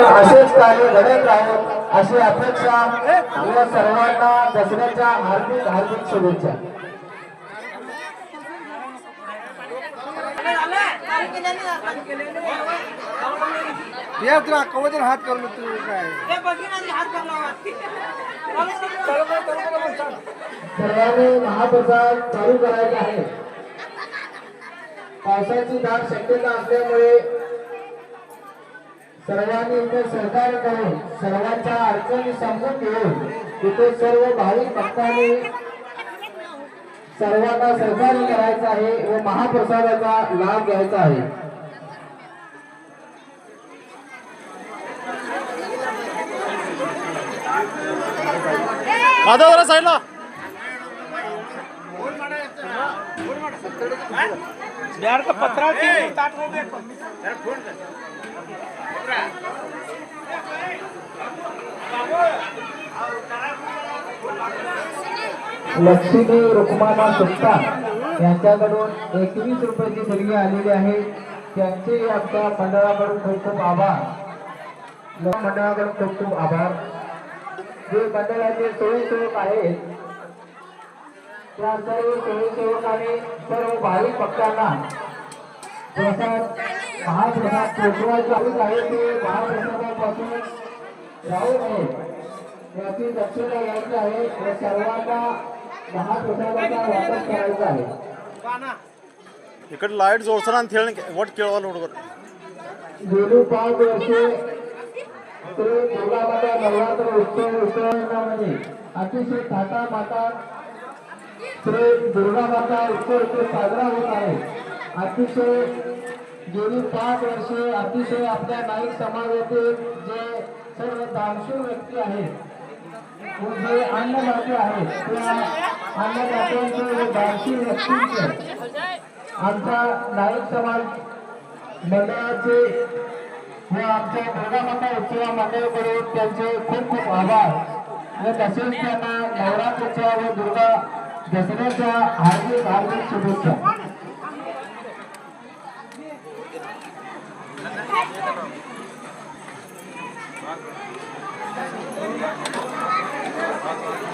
असेच कार्य घडत राहून अशी अपेक्षा व सर्वांना दसऱ्याच्या हार्दिक हार्दिक शुभेच्छा. या तुला कवचन हात करून तू काय? सर्वांनी महाप्रसाद चालू करायचा आहे पावसाची दाट शक्यता असल्यामुळे सर्वांनी इथे सहकार्य करून सर्वांच्या अडचणी समजून घेऊन तिथे सर्व भाविक भक्तांनी सर्वांना सहकार्य करायचं आहे व महाप्रसादाचा लाभ घ्यायचा आहे. माधव साईडला लक्ष्मी रुक्माना सुप्ता यांच्याकडून एकवीस रुपयाची देणगी आलेली आहे. त्यांचे आमच्या मंडळाकडून खूप खूप आभार. मंडळाकडून खूप खूप आभार. जे मंडळाचे स्वयंसेवक आहेत त्या सर्व स्वयंसेवकांनी सर्व भाविक भक्तांना प्रसाद महाप्रसाद पोचवायचं होत आहे ते महाप्रसादापासून राहू नये याची दक्षता घ्यायची आहे व सर्वांना महाप्रसादाचा वाटप करायचा आहे इकडे लाइट जोडसरा खेळ वट खेळवा लोडवर गेली पाच वर्षे ते दुर्गामाता नवरात्र उत्सव उत्सवामध्ये अतिशय थाटा माता श्री दुर्गामाता उत्सव साजरा होत आहे. अतिशय गेली पाच वर्षे अतिशय आपल्या नाईक समाजातील जे सर्व दानशूर व्यक्ती आहेत जे अन्नदाते आहेत त्या अन्नदात्यांचे दानशूर व्यक्तींचे आमच्या नाईक समाज मंडळाचे व आमच्या दुर्गामाता उत्सवा मंडळाकडून त्यांचे खूप खूप आभार. व तसेच त्यांना नवरात्रीच्या व दुर्गा दसऱ्याच्या हार्दिक हार्दिक शुभेच्छा. Thank you.